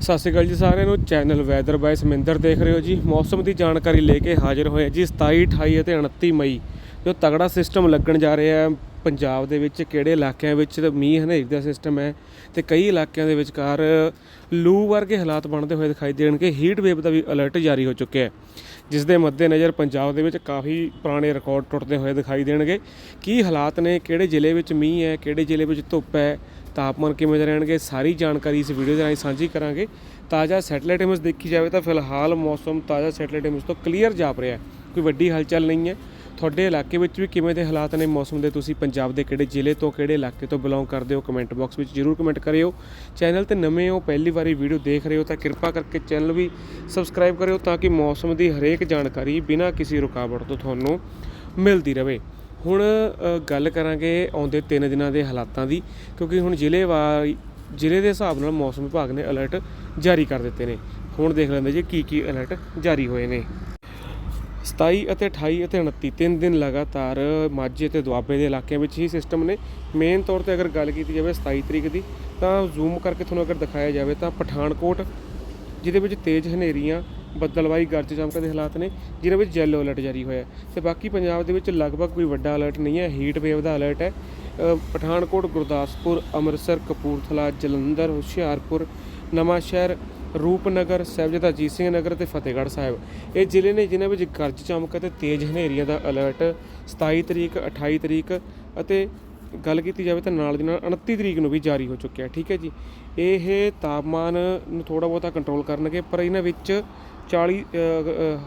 ਸਤਿ ਸ਼੍ਰੀ ਅਕਾਲ ਜੀ ਸਾਰਿਆਂ ਨੂੰ। ਚੈਨਲ ਵੈਦਰ ਬਾਈ ਸਮਿੰਦਰ ਦੇਖ ਰਹੇ ਹੋ ਜੀ। ਮੌਸਮ ਦੀ ਜਾਣਕਾਰੀ ਲੈ ਕੇ ਹਾਜ਼ਰ ਹੋਏ ਜੀ 27 28 ਅਤੇ 29 ਮਈ। ਜੋ ਤਗੜਾ ਸਿਸਟਮ ਲੱਗਣ ਜਾ ਰਿਹਾ ਹੈ ਪੰਜਾਬ ਦੇ ਵਿੱਚ, ਕਿਹੜੇ ਇਲਾਕਿਆਂ ਵਿੱਚ ਤੇ ਮੀਂਹ ਹਨੇਰੀ ਦਾ ਸਿਸਟਮ ਹੈ ਤੇ ਕਈ ਇਲਾਕਿਆਂ ਦੇ ਵਿਚਕਾਰ ਲੂ ਵਰਗੇ ਹਾਲਾਤ ਬਣਦੇ ਹੋਏ ਦਿਖਾਈ ਦੇਣਗੇ। ਹੀਟ ਵੇਵ ਦਾ ਵੀ ਅਲਰਟ ਜਾਰੀ ਹੋ ਚੁੱਕਿਆ ਹੈ। ਜਿਸ ਦੇ ਮੱਦੇਨਜ਼ਰ ਪੰਜਾਬ ਦੇ ਵਿੱਚ ਕਾਫੀ ਪੁਰਾਣੇ ਰਿਕਾਰਡ ਟੁੱਟਦੇ ਹੋਏ ਦਿਖਾਈ ਦੇਣਗੇ। ਕੀ ਹਾਲਾਤ ਨੇ? ਕਿਹੜੇ ਜ਼ਿਲ੍ਹੇ ਵਿੱਚ ਮੀਂਹ ਹੈ? ਕਿਹੜੇ ਜ਼ਿਲ੍ਹੇ ਵਿੱਚ ਧੁੱਪ ਹੈ? ਤਾਪਮਾਨ ਕਿਵੇਂ ਦੇ ਰਹਿਣਗੇ, ਸਾਰੀ ਜਾਣਕਾਰੀ ਇਸ ਵੀਡੀਓ ਦੇ ਰਾਹੀਂ ਸਾਂਝੀ ਕਰਾਂਗੇ। ਤਾਜ਼ਾ ਸੈਟੇਲਾਈਟ ਇਮੇਜ ਦੇਖੀ ਜਾਵੇ ਤਾਂ ਫਿਲਹਾਲ ਮੌਸਮ ਤਾਜ਼ਾ ਸੈਟਲਾਈਟ ਇਮੇਜ ਤੋਂ ਕਲੀਅਰ ਜਾਪ ਰਿਹਾ ਕੋਈ ਵੱਡੀ ਹਲਚਲ ਨਹੀਂ ਹੈ। ਤੁਹਾਡੇ ਇਲਾਕੇ ਵਿੱਚ ਵੀ ਕਿਵੇਂ ਦੇ ਹਾਲਾਤ ਨੇ ਮੌਸਮ ਦੇ, ਤੁਸੀਂ ਪੰਜਾਬ ਦੇ ਕਿਹੜੇ ਜ਼ਿਲ੍ਹੇ ਤੋਂ ਕਿਹੜੇ ਇਲਾਕੇ ਤੋਂ ਬਿਲੋਂਗ ਕਰਦੇ ਹੋ ਕਮੈਂਟ ਬਾਕਸ ਵਿੱਚ ਜਰੂਰ ਕਮੈਂਟ ਕਰਿਓ। ਚੈਨਲ ਤੇ ਨਵੇਂ ਹੋ, ਪਹਿਲੀ ਵਾਰੀ ਵੀਡੀਓ ਦੇਖ ਰਹੇ ਹੋ ਤਾਂ ਕਿਰਪਾ ਕਰਕੇ ਚੈਨਲ ਵੀ ਸਬਸਕ੍ਰਾਈਬ ਕਰਿਓ ਤਾਂ ਕਿ ਮੌਸਮ ਦੀ ਹਰੇਕ ਜਾਣਕਾਰੀ ਬਿਨਾਂ ਕਿਸੇ ਰੁਕਾਵਟ ਤੋਂ ਤੁਹਾਨੂੰ ਮਿਲਦੀ ਰਹੇ। ਹੁਣ ਗੱਲ ਕਰਾਂਗੇ ਆਉਂਦੇ 3 ਦਿਨਾਂ ਦੇ ਹਾਲਾਤਾਂ ਦੀ, ਕਿਉਂਕਿ ਹੁਣ ਜ਼ਿਲ੍ਹੇ ਵਾਰ ਜ਼ਿਲ੍ਹੇ ਦੇ ਹਿਸਾਬ ਨਾਲ ਮੌਸਮ ਵਿਭਾਗ ਨੇ ਅਲਰਟ ਜਾਰੀ ਕਰ ਦਿੱਤੇ ਨੇ। ਹੁਣ ਦੇਖ ਲੈਂਦੇ ਜੀ ਕੀ ਕੀ ਅਲਰਟ ਜਾਰੀ ਹੋਏ ਨੇ। 27 ਅਤੇ 28 ਅਤੇ 29 ਤਿੰਨ ਦਿਨ ਲਗਾਤਾਰ ਮਾਝੇ ਤੇ ਦੁਆਬੇ ਦੇ ਇਲਾਕਿਆਂ ਵਿੱਚ ਹੀ ਸਿਸਟਮ ਨੇ। ਮੇਨ ਤੌਰ ਤੇ ਅਗਰ ਗੱਲ ਕੀਤੀ ਜਾਵੇ 27 ਤਰੀਕ ਦੀ, ਤਾਂ ਜ਼ੂਮ ਕਰਕੇ ਤੁਹਾਨੂੰ ਅਗਰ ਦਿਖਾਇਆ ਜਾਵੇ ਤਾਂ ਪਠਾਨਕੋਟ, ਜਿਹਦੇ ਵਿੱਚ ਤੇਜ਼ ਹਨੇਰੀਆਂ ਬੱਦਲਵਾਈ ਗਰਜ ਚਮਕ ਦੇ ਹਾਲਾਤ ਨੇ ਜਿਹਦੇ ਵਿੱਚ ਯੈਲੋ ਅਲਰਟ ਜਾਰੀ ਹੋਇਆ ਹੈ। ਤੇ ਬਾਕੀ ਪੰਜਾਬ ਦੇ ਵਿੱਚ ਲਗਭਗ ਕੋਈ ਵੱਡਾ ਅਲਰਟ ਨਹੀਂ ਹੈ ਹੀਟ ਵੇਵ ਦਾ ਅਲਰਟ ਹੈ। ਪਠਾਨਕੋਟ, ਗੁਰਦਾਸਪੁਰ, ਅੰਮ੍ਰਿਤਸਰ, ਕਪੂਰਥਲਾ, ਜਲੰਧਰ, ਹੁਸ਼ਿਆਰਪੁਰ, ਨਵਾਂਸ਼ਹਿਰ, ਰੂਪਨਗਰ, ਸਾਹਿਬਜ਼ਾਦਾ ਅਜੀਤ ਸਿੰਘ ਨਗਰ ਤੇ ਫਤਿਹਗੜ੍ਹ ਸਾਹਿਬ। ਇਹ ਜ਼ਿਲ੍ਹੇ ਨੇ ਜਿਨ੍ਹਾਂ ਵਿੱਚ ਗਰਜ ਚਮਕ ਅਤੇ ਤੇਜ਼ ਹਨੇਰੀਆਂ ਦਾ ਅਲਰਟ 27 ਤਰੀਕ 28 ਤਰੀਕ ਅਤੇ ਗੱਲ ਕੀਤੀ ਜਾਵੇ ਤਾਂ ਨਾਲ ਦੀ ਨਾਲ 29 ਤਰੀਕ ਨੂੰ ਵੀ ਜਾਰੀ ਹੋ ਚੁੱਕਿਆ ਠੀਕ ਹੈ ਜੀ। ਇਹ ਤਾਪਮਾਨ ਨੂੰ ਥੋੜਾ ਬਹੁਤਾ ਕੰਟਰੋਲ ਕਰਨਗੇ, ਪਰ ਇਹਨਾਂ ਵਿੱਚ 40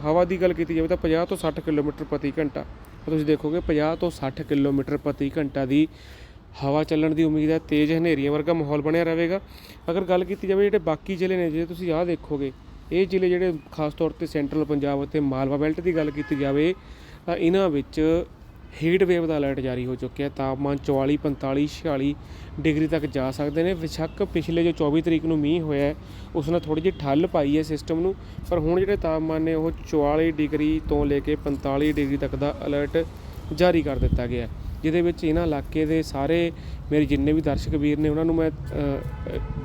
ਹਵਾ ਦੀ ਗੱਲ ਕੀਤੀ ਜਾਵੇ ਤਾਂ 50 ਤੋਂ 60 ਕਿਲੋਮੀਟਰ ਪ੍ਰਤੀ ਘੰਟਾ। ਤੁਸੀਂ ਦੇਖੋਗੇ 50 ਤੋਂ 60 ਕਿਲੋਮੀਟਰ ਪ੍ਰਤੀ ਘੰਟਾ ਦੀ ਹਵਾ ਚੱਲਣ ਦੀ ਉਮੀਦ ਹੈ, ਤੇਜ਼ ਹਨੇਰੀਆਂ ਵਰਗਾ ਮਾਹੌਲ ਬਣਿਆ ਰਹੇਗਾ। ਅਗਰ ਗੱਲ ਕੀਤੀ ਜਾਵੇ ਜਿਹੜੇ ਬਾਕੀ ਜ਼ਿਲ੍ਹੇ ਨੇ, ਜੇ ਤੁਸੀਂ ਆਹ ਦੇਖੋਗੇ, ਇਹ ਜ਼ਿਲ੍ਹੇ ਜਿਹੜੇ ਖਾਸ ਤੌਰ ਤੇ ਸੈਂਟਰਲ ਪੰਜਾਬ ਅਤੇ ਮਾਲਵਾ ਬੈਲਟ ਦੀ ਗੱਲ ਕੀਤੀ ਜਾਵੇ, ਤਾਂ ਇਹਨਾਂ ਵਿੱਚ ਹੀਟ ਵੇਵ ਦਾ ਅਲਰਟ ਜਾਰੀ ਹੋ ਚੁੱਕਿਆ ਤਾਪਮਾਨ 44 45 46 ਡਿਗਰੀ ਤੱਕ ਜਾ ਸਕਦੇ ਨੇ। ਵਿਸ਼ੱਕ ਪਿਛਲੇ ਜੋ 24 ਤਰੀਕ ਨੂੰ ਮੀਂਹ ਹੋਇਆ ਉਸ ਨਾਲ ਥੋੜੀ ਜਿਹੀ ਠੱਲ ਪਾਈ ਹੈ ਸਿਸਟਮ ਨੂੰ। ਪਰ ਹੁਣ ਜਿਹੜੇ ਤਾਪਮਾਨ ਨੇ, ਉਹ 44 ਡਿਗਰੀ ਤੋਂ ਲੈ ਕੇ 45 ਡਿਗਰੀ ਤੱਕ ਦਾ ਅਲਰਟ ਜਾਰੀ ਕਰ ਦਿੱਤਾ ਗਿਆ ਜਿਹਦੇ ਵਿੱਚ ਇਹਨਾਂ ਇਲਾਕੇ ਦੇ ਸਾਰੇ ਮੇਰੇ ਜਿੰਨੇ ਵੀ ਦਰਸ਼ਕ ਵੀਰ ਨੇ, ਉਹਨਾਂ ਨੂੰ ਮੈਂ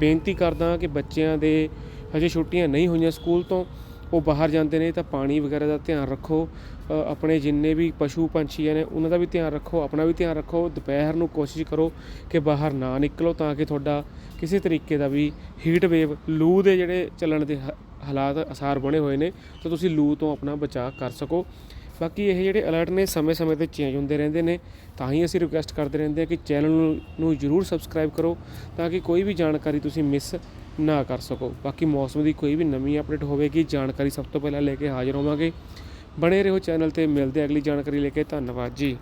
ਬੇਨਤੀ ਕਰਦਾ ਕਿ ਬੱਚਿਆਂ ਦੇ ਹਜੇ ਛੁੱਟੀਆਂ ਨਹੀਂ ਹੋਈਆਂ ਸਕੂਲ ਤੋਂ। ਉਹ ਬਾਹਰ ਜਾਂਦੇ ਨੇ ਤਾਂ ਪਾਣੀ ਵਗੈਰਾ ਦਾ ਧਿਆਨ ਰੱਖੋ। ਆਪਣੇ ਜਿੰਨੇ ਵੀ ਪਸ਼ੂ ਪੰਛੀ ਨੇ, ਉਹਨਾਂ ਦਾ ਵੀ ਧਿਆਨ ਰੱਖੋ, ਆਪਣਾ ਵੀ ਧਿਆਨ ਰੱਖੋ। ਦੁਪਹਿਰ ਨੂੰ ਕੋਸ਼ਿਸ਼ ਕਰੋ ਕਿ ਬਾਹਰ ਨਾ ਨਿਕਲੋ ਤਾਂ ਕਿ ਤੁਹਾਡਾ ਕਿਸੇ ਤਰੀਕੇ ਦਾ ਵੀ ਹੀਟ ਵੇਵ ਲੂ ਦੇ ਜਿਹੜੇ ਚੱਲਣ ਦੇ ਹ- ਹਾਲਾਤ ਅਸਾਰ ਬਣੇ ਹੋਏ ਨੇ, ਤਾਂ ਤੁਸੀਂ ਲੂ ਤੋਂ ਆਪਣਾ ਬਚਾਅ ਕਰ ਸਕੋ। ਬਾਕੀ ਇਹ ਜਿਹੜੇ ਅਲਰਟ ਨੇ, ਸਮੇਂ-ਸਮੇਂ ਤੇ ਚੇਂਜ ਹੁੰਦੇ ਰਹਿੰਦੇ ਨੇ, ਤਾਂ ਹੀ ਅਸੀਂ ਰਿਕੁਐਸਟ ਕਰਦੇ ਰਹਿੰਦੇ ਹਾਂ ਕਿ ਚੈਨਲ ਨੂੰ ਜਰੂਰ ਸਬਸਕ੍ਰਾਈਬ ਕਰੋ, ਤਾਂ ਕਿ ਕੋਈ ਵੀ ਜਾਣਕਾਰੀ ਤੁਸੀਂ ਮਿਸ ਨਾ ਕਰ ਸਕੋ। ਬਾਕੀ ਮੌਸਮ ਦੀ ਕੋਈ ਵੀ ਨਵੀਂ ਅਪਡੇਟ ਹੋਵੇਗੀ, ਜਾਣਕਾਰੀ ਸਭ ਤੋਂ ਪਹਿਲਾਂ ਲੈ ਕੇ ਹਾਜ਼ਰ ਹੋਵਾਂਗੇ। ਬਣੇ ਰਹੋ ਚੈਨਲ ਤੇ, ਮਿਲਦੇ ਅਗਲੀ ਜਾਣਕਾਰੀ ਲੈ ਕੇ। ਧੰਨਵਾਦ ਜੀ।